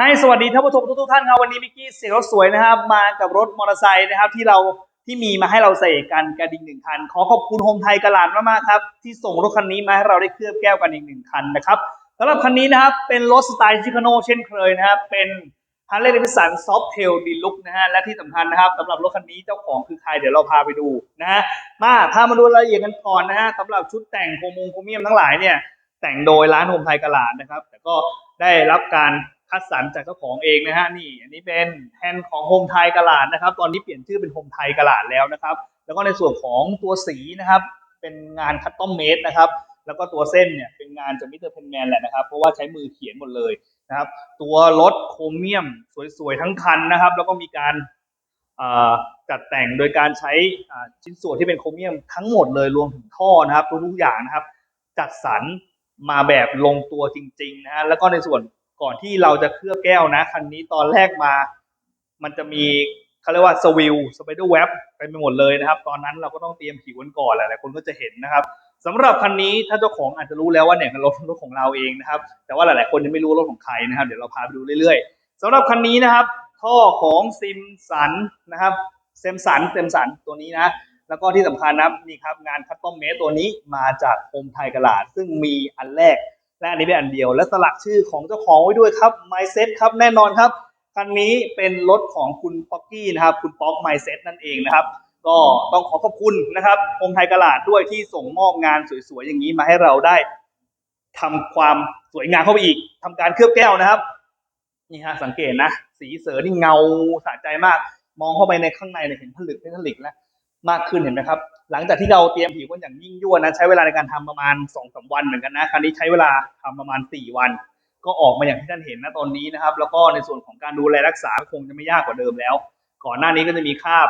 ให้สวัสดีท่านผู้ชมทุกๆท่านครับวันนี้มิกกี้เสียรถสวยนะครับ มากับรถมอเตอร์ไซค์นะครับที่เราที่มีมาให้เราใส่กันกระดิ่งหนึ่งคัน ขอขอบคุณโฮมไทยกระลาดมากๆครับที่ส่งรถคันนี้มาให้เราได้เคลือบแก้วกันอีกหนึ่งคันนะครับสำหรับคันนี้นะครับเป็นรถสไตล์ชิคาโนเช่นเคยนะครับเป็นฮาร์เลย์เดวิสันซอฟเทลดีลุกนะฮะและที่สำคัญนะครับสำหรับรถคันนี้เจ้าของคือใครเดี๋ยวเราพาไปดูนะฮะมาพามาดูรายละเอียดกันก่อนนะฮะสำหรับชุดแต่งโครมงโครเมียมทั้งหลายเนี่ยแต่งโดยร้านโฮมไทยกระลาดนะครับแต่ก็ได้รับการ คัดสรรจากเจ้าของเองนะฮะนี่อันนี้เป็นแทนของโฮมไทยกระหลาดนะครับ ตอนนี้เปลี่ยนชื่อเป็นโฮมไทยกระหลาดแล้วนะครับ แล้วก็ในส่วนของตัวสีนะครับ เป็นงานคัตตอมเมดนะครับ แล้วก็ตัวเส้นเนี่ยเป็นงานจากมิสเตอร์เพนแมนแหละนะครับ เพราะว่าใช้มือเขียนหมดเลยนะครับ ตัวรถโครเมียมสวยๆทั้งคันนะครับ แล้วก็มีการจัดแต่งโดยการใช้ชิ้นส่วนที่เป็นโครเมียมทั้งหมดเลยรวมถึงท่อนะครับทุกๆอย่างนะครับ จัดสรรมาแบบลงตัวจริงๆนะฮะแล้วก็ในส่วน ก่อนที่เราจะเคลือบแก้วนะ คันนี้ตอนแรกมา มันจะมีเขาเรียกว่าสวิลสไปเดอร์เว็บไปไปหมดเลยนะครับ ตอนนั้นเราก็ต้องเตรียมผิวกันก่อนแหละหลายคนก็จะเห็นนะครับสำหรับคันนี้ถ้าเจ้าของอาจจะรู้แล้วว่าเนี่ยเป็นรถรถของเราเองนะครับ แต่ว่าหลายๆคนยังไม่รู้รถของใครนะครับ เดี๋ยวเราพาไปดูเรื่อยๆสำหรับคันนี้นะครับ ท่อของซิมสันนะครับเซมสันเซมสันตัวนี้นะแล้วก็ที่สำคัญนะนี่ครับงานคัตตอมเมสตัวนี้มาจากโฮมไทยกระลาด ซึ่งมีอันแรก และอันนี้เป็นอันเดียว และสลักชื่อของเจ้าของไว้ด้วยครับ My Set ครับแน่นอนครับคันนี้เป็นรถของคุณป๊อกกี้นะครับ คุณป๊อก My Set นั่นเองนะครับ ก็ต้องขอขอบคุณนะครับโฮมไทยกระลาดด้วยที่ส่งมอบงานสวยๆอย่างนี้มาให้เราได้ทำความสวยงามเข้าไปอีกทำการเคลือบแก้วนะครับนี่ฮะสังเกตนะ สีเสือนี่เงาสะใจมาก มองเข้าไปในข้างในเนี่ยเห็นผลึกเป็นผลึกแล้ว มากขึ้นเห็นไหมครับ หลังจากที่เราเตรียมผิวกันอย่างยิ่งยวดนะใช้เวลาในการทำประมาณสองสามวันเหมือนกันนะครั้นี้ใช้เวลาทำประมาณสี่วัน ก็ออกมาอย่างที่ท่านเห็นนะตอนนี้นะครับ แล้วก็ในส่วนของการดูแลรักษาคงจะไม่ยากกว่าเดิมแล้ว ก่อนหน้านี้ก็จะมีคราบ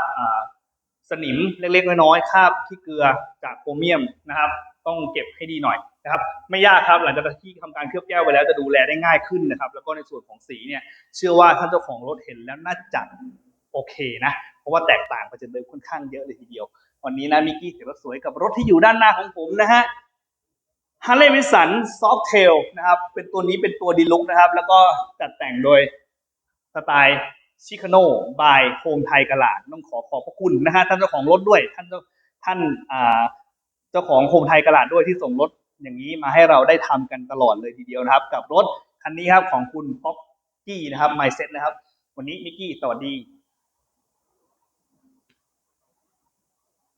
สนิมเล็กๆน้อยๆคราบที่เกลือจากโครเมียมนะครับ ต้องเก็บให้ดีหน่อยนะครับ ไม่ยากครับหลังจากที่ทำการเคลือบแก้วไปแล้วจะดูแลได้ง่ายขึ้นนะครับ แล้วก็ในส่วนของสีเนี่ยเชื่อว่าท่านเจ้าของรถเห็นแล้วน่าจะโอเคนะ เพราะว่าแตกต่างไปจากเดิมค่อนข้างเยอะเลยทีเดียว วันนี้นะมิกกี้เสียรถสวยกับรถที่อยู่ด้านหน้าของผมนะฮะฮาร์เลย์วิสันซอฟเทลนะครับเป็นตัวนี้เป็นตัวดีลุกนะครับ แล้วก็จัดแต่งโดยสไตล์ชิคาโนบายโฮมไทยกลาดต้องขอขอบพระคุณนะฮะท่านเจ้าของรถด้วย ท่านเจ้าท่านเจ้าของโฮมไทยกลาดด้วยที่ส่งรถอย่างนี้มาให้เราได้ทำกันตลอดเลยทีเดียวนะครับ กับรถคันนี้ครับของคุณป๊อกกี้นะครับไมเซ็ตนะครับ วันนี้มิกกี้สวัสดี